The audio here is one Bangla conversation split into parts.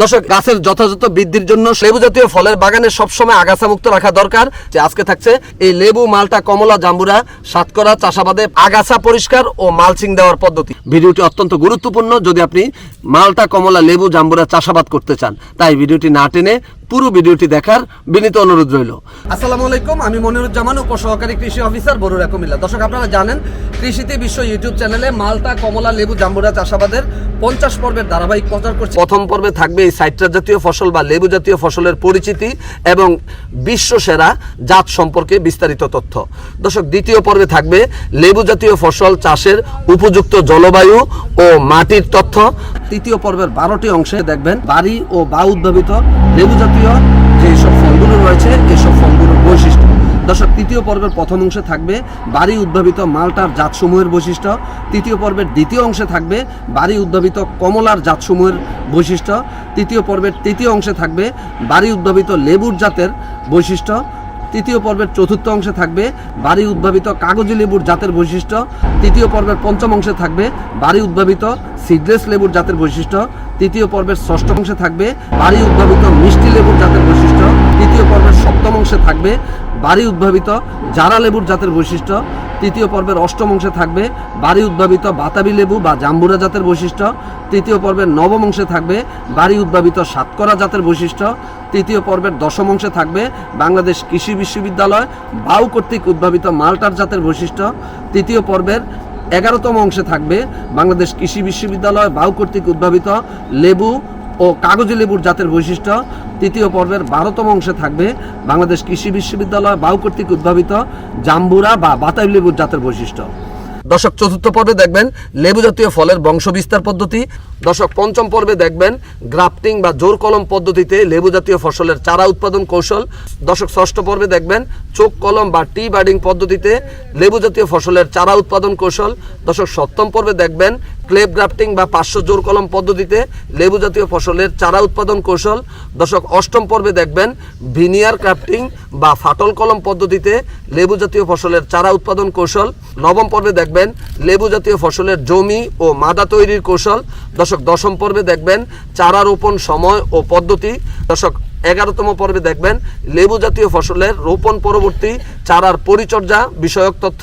দর্শক, গাছের যথাযথ বৃদ্ধির জন্য লেবু জাতীয় ফলের বাগানে সবসময় আগাছা মুক্ত রাখা দরকার। যে আজকে থাকছে এই লেবু, মালটা, কমলা, জাম্বুরা, সাতকরা, চাষাবাদে আগাছা পরিষ্কার ও মালচিং দেওয়ার পদ্ধতি। ভিডিওটি অত্যন্ত গুরুত্বপূর্ণ। যদি আপনি মালটা, কমলা, লেবু, জাম্বুরা চাষাবাদ করতে চান, তাই ভিডিওটি না টেনে পুরো ভিডিওটি দেখার বিনীত অনুরোধ রইল। আসসালামু আলাইকুম আমি মনিরুজ্জামান উপসহকারী কৃষি অফিসার বরুরা কুমিল্লা দর্শক আপনারা জানেন কৃষিতে বিশ্ব ইউটিউব চ্যানেলে মালটা কমলা লেবু জাম্বুরা চাষাবাদের পঞ্চাশ পর্বের ধারাবাহিক প্রচার করছে। প্রথম পর্বে থাকবে এই সাইট্রাস জাতীয় ফসল বা লেবু জাতীয় ফসলের পরিচিতি এবং বিশ্ব সেরা জাত সম্পর্কে বিস্তারিত তথ্য। দর্শক দ্বিতীয় পর্বে থাকবে লেবু জাতীয় ফসল চাষের উপযুক্ত জলবায়ু ও মাটির তথ্য। তৃতীয় পর্বের বারোটি অংশে দেখবেন বাড়ি ও বা উদ্ভাবিত লেবু জাতীয় যে সব ফলগুলো রয়েছে, এসব ফলগুলোর বৈশিষ্ট্য। দর্শক, তৃতীয় পর্বের প্রথম অংশে থাকবে বাড়ি উদ্ভাবিত মালটার জাতসমূহের বৈশিষ্ট্য। তৃতীয় পর্বের দ্বিতীয় অংশে থাকবে বাড়ি উদ্ভাবিত কমলার জাতসমূহের বৈশিষ্ট্য। তৃতীয় পর্বের তৃতীয় অংশে থাকবে বাড়ি উদ্ভাবিত লেবুর জাতের বৈশিষ্ট্য। তৃতীয় পর্বের চতুর্থ অংশে থাকবে বাড়ি উদ্ভাবিত কাগজি লেবুর জাতের বৈশিষ্ট্য। তৃতীয় পর্বের পঞ্চম অংশে থাকবে বাড়ি উদ্ভাবিত সিডলেস লেবুর জাতের বৈশিষ্ট্য। তৃতীয় পর্বের ষষ্ঠ অংশে থাকবে বাড়ি উদ্ভাবিত মিষ্টি লেবুর জাতের বৈশিষ্ট্য। তৃতীয় পর্বের সপ্তম অংশে থাকবে বাড়ি উদ্ভাবিত জারা লেবুর জাতের বৈশিষ্ট্য। তৃতীয় পর্বের অষ্টম অংশে থাকবে বাড়ি উদ্ভাবিত বাতাবি লেবু বা জাম্বুরা জাতের বৈশিষ্ট্য। তৃতীয় পর্বের নবম অংশে থাকবে বাড়ি উদ্ভাবিত সাতকরা জাতের বৈশিষ্ট্য। তৃতীয় পর্বের দশম অংশে থাকবে বাংলাদেশ কৃষি বিশ্ববিদ্যালয় বাউ কর্তৃক উদ্ভাবিত মাল্টার জাতের বৈশিষ্ট্য। তৃতীয় পর্বের এগারোতম অংশে থাকবে বাংলাদেশ কৃষি বিশ্ববিদ্যালয় বাউ কর্তৃক উদ্ভাবিত লেবু ও কাগজি লেবুর জাতের বৈশিষ্ট্য তৃতীয় পর্বের বারোতম অংশে থাকবে বাংলাদেশ কৃষি বিশ্ববিদ্যালয় বাউ কর্তৃক উদ্ভাবিত জাম্বুরা বা বাতাবি লেবুর জাতের বৈশিষ্ট্য। দশক চতুর্থ পর্বে দেখবেন লেবু জাতীয় ফলের বংশবিস্তার পদ্ধতি। দশক পঞ্চম পর্বে দেখবেন গ্রাফটিং বা জোর কলম পদ্ধতিতে লেবু জাতীয় ফসলের চারা উৎপাদন কৌশল। দশক ষষ্ঠ পর্বে দেখবেন চোখ কলম বা টি বার্ডিং পদ্ধতিতে লেবু জাতীয় ফসলের চারা উৎপাদন কৌশল। দশক সপ্তম পর্বে দেখবেন ক্লেপ গ্রাফটিং বা পাঁচশো জোর কলম পদ্ধতিতে লেবু জাতীয় ফসলের চারা উৎপাদন কৌশল। দশক অষ্টম পর্বে দেখবেন ভিনিয়ার ক্রাফটিং বা ফাটল কলম পদ্ধতিতে লেবু জাতীয় ফসলের চারা উৎপাদন কৌশল। নবম পর্বে দেখবেন লেবু জাতীয় ফসলের জমি ও মাদা তৈরির কৌশল। দশক দশম পর্বে দেখবেন চারা রোপণ সময় ও পদ্ধতি। দশক এগারোতম পর্বে দেখবেন লেবু জাতীয় ফসলের রোপণ পরবর্তী চারার পরিচর্যা বিষয়ক তথ্য।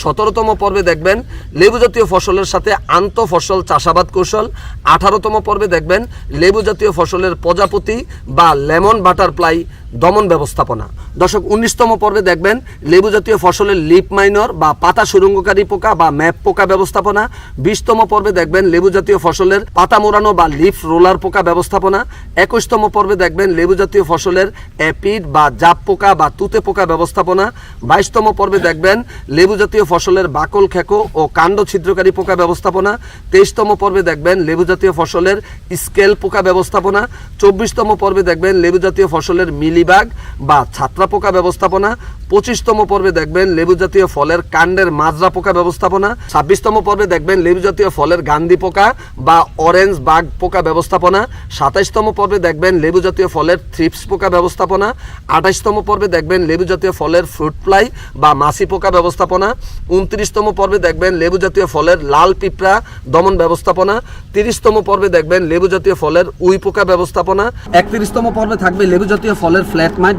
সতেরোতম পর্বে দেখবেন লেবু জাতীয় ফসলের সাথে আন্ত ফসল চাষাবাদ কৌশল। আঠারোতম পর্বে দেখবেন লেবু জাতীয় ফসলের প্রজাপতি বা লেমন বাটারফ্লাই দমন ব্যবস্থাপনা। দশক উনিশতম পর্বে দেখবেন লেবু জাতীয় ফসলের লিপ মাইনর বা পাতা সুরঙ্গকারী পোকা বা ম্যাপ পোকা ব্যবস্থাপনা। বিশতম পর্বে দেখবেন লেবু জাতীয় ফসলের পাতা মোড়ানো বা লিফ রোলার পোকা ব্যবস্থাপনা। একুশতম পর্বে দেখবেন লেবু জাতীয় ফসলের অ্যাপিড বা জাপ পোকা বা তুতে পোকা ব্যবস্থাপনা। বাইশতম পর্বে দেখবেন লেবু জাতীয় ফসলের বাকল খেকো ও কাণ্ড ছিদ্রকারী পোকা ব্যবস্থাপনা। তেইশতম পর্বে দেখবেন লেবু জাতীয় ফসলের স্কেল পোকা ব্যবস্থাপনা। চব্বিশতম পর্বে দেখবেন লেবু জাতীয় ফসলের মিলিবাগ। বা ছাত্রা পোকা ব্যবস্থাপনা। পঁচিশতম পর্বে দেখবেন লেবু জাতীয় ফলের কাণ্ডের মাজরা পোকা ব্যবস্থাপনা। ছাব্বিশতম পর্বে দেখবেন লেবু জাতীয় ফলের গান্ধী পোকা বা অরেঞ্জ বাগ পোকা ব্যবস্থাপনা। সাতাইশতম পর্বে দেখবেন লেবু জাতীয় ফলের থ্রিপস পোকা ব্যবস্থাপনা। আঠাইশতম পর্বে দেখবেন লেবু জাতীয় ফলের ফ্রুট ফ্লাই বা মাছি পোকা ব্যবস্থাপনা। উনত্রিশতম পর্বে দেখবেন লেবু জাতীয় ফলের লাল পিঁপড়া দমন ব্যবস্থাপনা। তিরিশতম পর্বে দেখবেন লেবু জাতীয় ফলের উই পোকা ব্যবস্থাপনা। একত্রিশতম পর্বে থাকবে লেবু জাতীয় ফলের ফ্ল্যাট মাইট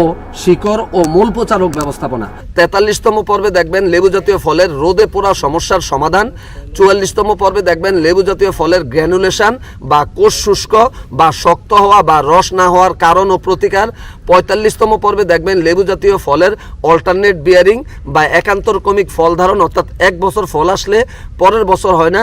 ও শিকড় ও মূল পচা রোগ ব্যবস্থাপনা। তেতাল্লিশতম পর্বে দেখবেন লেবু জাতীয় ফলের রোদে পোড়া সমস্যার সমাধান। চুয়াল্লিশতম পর্বে দেখবেন লেবু জাতীয় ফলের গ্র্যানুলেশন বা কোষ শুষ্ক বা শক্ত হওয়া বা রস না হওয়ার কারণ ও প্রতিকার। পঁয়তাল্লিশতম পর্বে দেখবেন লেবু জাতীয় ফলের অল্টারনেট বিয়ারিং বা একান্তর ক্রমিক ফল ধারণ, অর্থাৎ এক বছর ফল আসলে পরের বছর হয় না।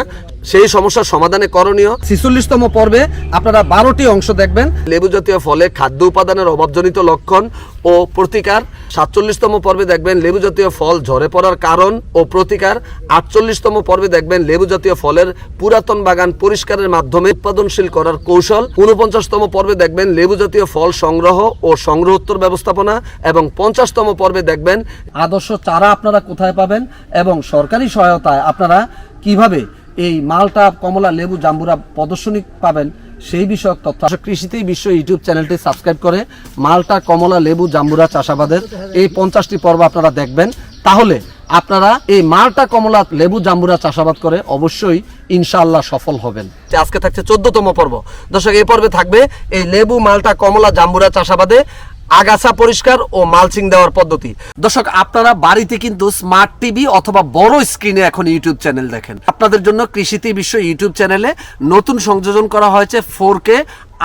সেই সমস্যার সমাধানে করণীয়। ছিচল্লিশতম পর্বে আপনারা বারোটি অংশ দেখবেন। লেবু জাতীয় ফলে খাদ্য উপাদানের অভাবজনিত লক্ষণ ও প্রতিকার। সাতচল্লিশতম পর্বে দেখবেন লেবু জাতীয় ফল ঝরে পড়ার কারণ ও প্রতিকার। আটচল্লিশতম পর্বে দেখবেন লেবু জাতীয় ফলের পুরাতন বাগান পরিষ্কারের মাধ্যমে উৎপাদনশীল করার কৌশল। উনপঞ্চাশতম পর্বে দেখবেন লেবু জাতীয় ফল সংগ্রহ ও সংগ্রহোত্তর ব্যবস্থাপনা এবং পঞ্চাশতম পর্বে দেখবেন আদর্শ চারা আপনারা কোথায় পাবেন এবং সরকারি সহায়তায় আপনারা কীভাবে এই মালটা কমলা লেবু জাম্বুরা প্রদর্শনী পাবেন সেই বিষয়ক তথ্য কৃষিতেই বিশ্ব ইউটিউব চ্যানেলটি সাবস্ক্রাইব করে মালটা, কমলা, লেবু, জাম্বুরা চাষাবাদের এই পঞ্চাশটি পর্ব আপনারা দেখবেন। তাহলে আপনারা এই মালটা, কমলা, লেবু, জাম্বুরা চাষাবাদ করে অবশ্যই ইনশাল্লাহ সফল হবেন। আজকে থাকছে চোদ্দতম পর্ব। দর্শক, এই পর্বে থাকবে এই লেবু, মালটা, কমলা, জাম্বুরা চাষাবাদে আগাছা পরিষ্কার ও মালচিং দেওয়ার পদ্ধতি। দর্শক, আপনারা বাড়িতে কিন্তু স্মার্ট টিভি অথবা বড় স্ক্রিনে এখন ইউটিউব চ্যানেল দেখেন। আপনাদের জন্য কৃষিতে বিশ্ব ইউটিউব চ্যানেলে নতুন সংযোজন করা হয়েছে ফোর কে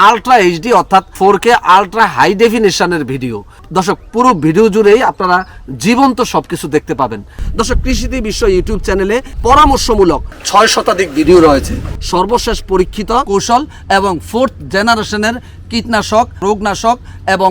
আলট্রা এইচডি অর্থাৎ ফোর কে আলট্রা হাই ডেফিনেশনের ভিডিও দর্শক, পুরো ভিডিও জুড়েই আপনারা জীবন্ত সবকিছু দেখতে পাবেন। দর্শক কৃষিতে বিশ্ব ইউটিউব চ্যানেলে পরামর্শমূলক ছয় শতাধিক ভিডিও রয়েছে। সর্বশেষ পরীক্ষিত কৌশল এবং ফোর্থ জেনারেশনের কীটনাশক, রোগনাশক এবং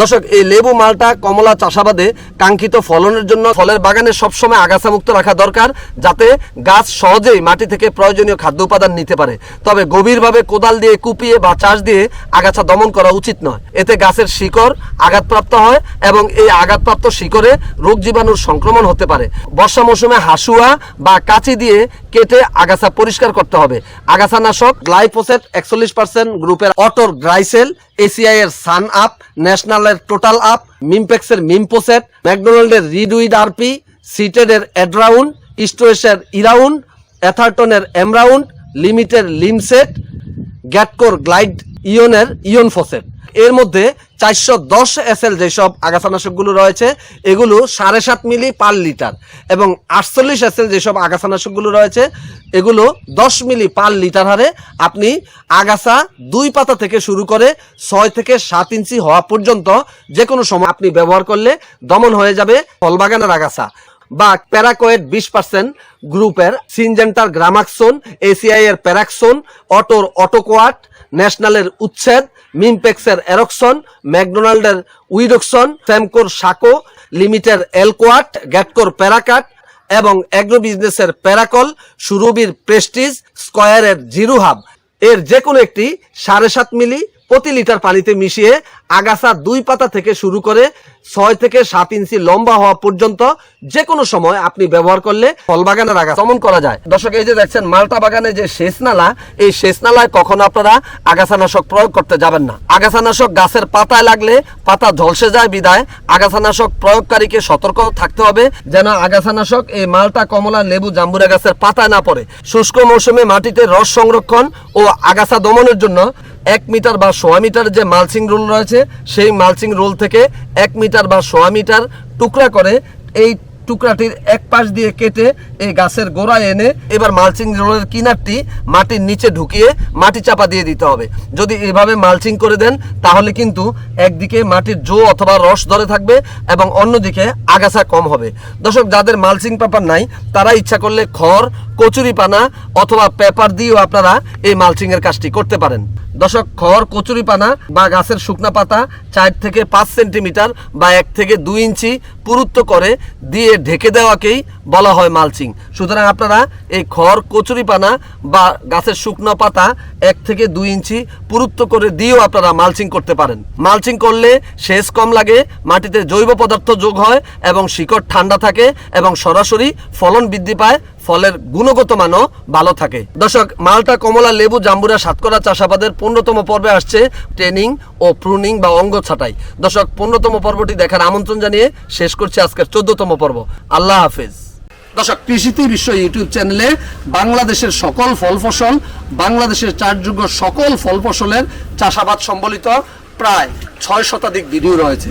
দর্শক, এই লেবু মালটা কমলা চাষাবাদে কাঙ্ক্ষিত ফলনের জন্য ফলের বাগানে সবসময় আগাছা মুক্ত রাখা দরকার, যাতে গাছ সহজেই মাটি থেকে প্রয়োজনীয় খাদ্য উপাদান নিতে পারে। তবে গভীরভাবে কোদাল দিয়ে কুপিয়ে বা চাষ দিয়ে আগাছা দমন করা উচিত নয়। এতে গাছের শিকড় আঘাতপ্রাপ্ত হয় এবং এই আঘাতপ্রাপ্ত শিকড়ে রোগ জীবাণুর সংক্রমণ হতে পারে। বর্ষা মৌসুমে হাসুয়া বা কাঁচি দিয়ে কেটে আগাছা পরিষ্কার করতে হবে। আগাছা নাশক গ্লাইফোসেট একচল্লিশ পার্সেন্ট গ্রুপের অটোর গ্রাইসেল, এসিআই এর সান আপ ন্যাশনালের টোটাল আপ মিমপেক্সের মিমপোসেট ম্যাকডোনাল্ডের রিডুইড আরপি সিটেডের অ্যাড্রাউন্ড স্টোরেসের ইরাউন্ড অ্যাথারটনের এমরাউন্ড লিমিটের লিমসেট গ্যাটকোর গ্লাইড ইয়নের ইয়ন ফসেট এর মধ্যে চারশো দশ এস এল যেসব আগাছানাশকগুলো রয়েছে, এগুলো সাড়ে সাত মিলি পার লিটার এবং আটচল্লিশ এস এল যেসব আগাছানাশকগুলো রয়েছে, এগুলো দশ মিলি পার লিটার হারে আপনি আগাছা দুই পাতা থেকে শুরু করে ছয় থেকে সাত ইঞ্চি হওয়া পর্যন্ত যে কোনো সময় আপনি ব্যবহার করলে দমন হয়ে যাবে ফলবাগানের আগাছা বা প্যারাকোয়েট বিশ পার্সেন্ট গ্রুপের সিনজেন্টার গ্রামাক্সোন এসিআই এর প্যারাক্সোন, অটোর অটোকোয়াট, ন্যাশনালের উচ্ছেদ মিমপেক্সের এরক্সন, ম্যাকডোনাল্ডের উইডক্সন, ফ্যামকোর সাকো, লিমিটের এলকোয়াট, গ্যাটকোর প্যারাকাট এবং অ্যাগ্রো বিজনেসের প্যারাকল সুরবির প্রেস্টিজ, স্কয়ারের জিরু হাব এর যে কোনো একটি সাড়ে সাত মিলি প্রতি লিটার পানিতে মিশিয়ে আগাছা দুই পাতা থেকে শুরু করে ছয় থেকে সাত ইঞ্চি লম্বা হওয়া পর্যন্ত যে কোনো সময় আপনি ব্যবহার করলে ফল বাগানের আগাছা দমন করা যায়। দর্শক, এই যে দেখছেন, মালটা বাগানে যে সেচ নালা এই সেচ নালায় কখনো আপনারা আগাছানাশক প্রয়োগ করতে যাবেন না। আগাছানাশক গাছের পাতায় লাগলে পাতা ঝলসে যায় বিদায়। আগাছানাশক প্রয়োগকারীকে সতর্ক থাকতে হবে যেন আগাছানাশক এই মালটা কমলা, লেবু, জাম্বুরা গাছের পাতায় না পড়ে। শুষ্ক মৌসুমে মাটিতে রস সংরক্ষণ ও আগাছা দমনের জন্য এক মিটার বা সোয়া মিটার যে মালচিং রোল রয়েছে, সেই মালচিং রোল থেকে এক মিটার বা সোয়া মিটার টুকরা করে এই টুকরাটির এক পাশ দিয়ে কেটে এই গাছের গোড়ায় এনে এবার মালচিং রোলের কিনারটি মাটির নিচে ঢুকিয়ে মাটি চাপা দিয়ে দিতে হবে। যদি এভাবে মালচিং করে দেন, তাহলে কিন্তু একদিকে মাটির জো অথবা রস ধরে থাকবে এবং অন্যদিকে আগাছা কম হবে। দর্শক, যাদের মালচিং পেপার নাই, তারা ইচ্ছা করলে খড় কচুরি পানা অথবা পেপার দিয়েও আপনারা এই মালচিং এর কাজটি করতে পারেন। দর্শক, খড়, কচুরি পানা বা গাছের শুকনা পাতা চার থেকে পাঁচ সেন্টিমিটার বা এক থেকে দুই ইঞ্চি পুরুত্ব করে দিয়ে ঢেকে দেওয়াকেই বলা হয় মালচিং। সুতরাং আপনারা এই খড়, কচুরি পানা বা গাছের শুকনো পাতা এক থেকে দুই ইঞ্চি পুরুত্ব করে দিয়েও আপনারা মালচিং করতে পারেন। মালচিং করলে সেচ কম লাগে, মাটিতে জৈব পদার্থ যোগ হয় এবং শিকড় ঠান্ডা থাকে এবং সরাসরি ফলন বৃদ্ধি পায়। ফলের গুণগত মানও ভালো থাকে। দর্শক, মালটা, কমলা, লেবু, জাম্বুরা, সাতকরা চাষাবাদের পনেরোতম পর্বে আসছে ট্রেনিং ও প্রুনিং বা অঙ্গ ছাটাই। দর্শক, পনেরোতম পর্বটি দেখার আমন্ত্রণ জানিয়ে শেষ করছি আজকের চোদ্দতম পর্ব। আল্লাহ হাফেজ। দর্শক, কৃষিতে বিশ্ব ইউটিউব চ্যানেলে বাংলাদেশের সকল ফল ফসল, বাংলাদেশের চারযোগ্য সকল ফল ফসলের চাষাবাদ সম্বলিত প্রায় ছয় শতাধিক ভিডিও রয়েছে।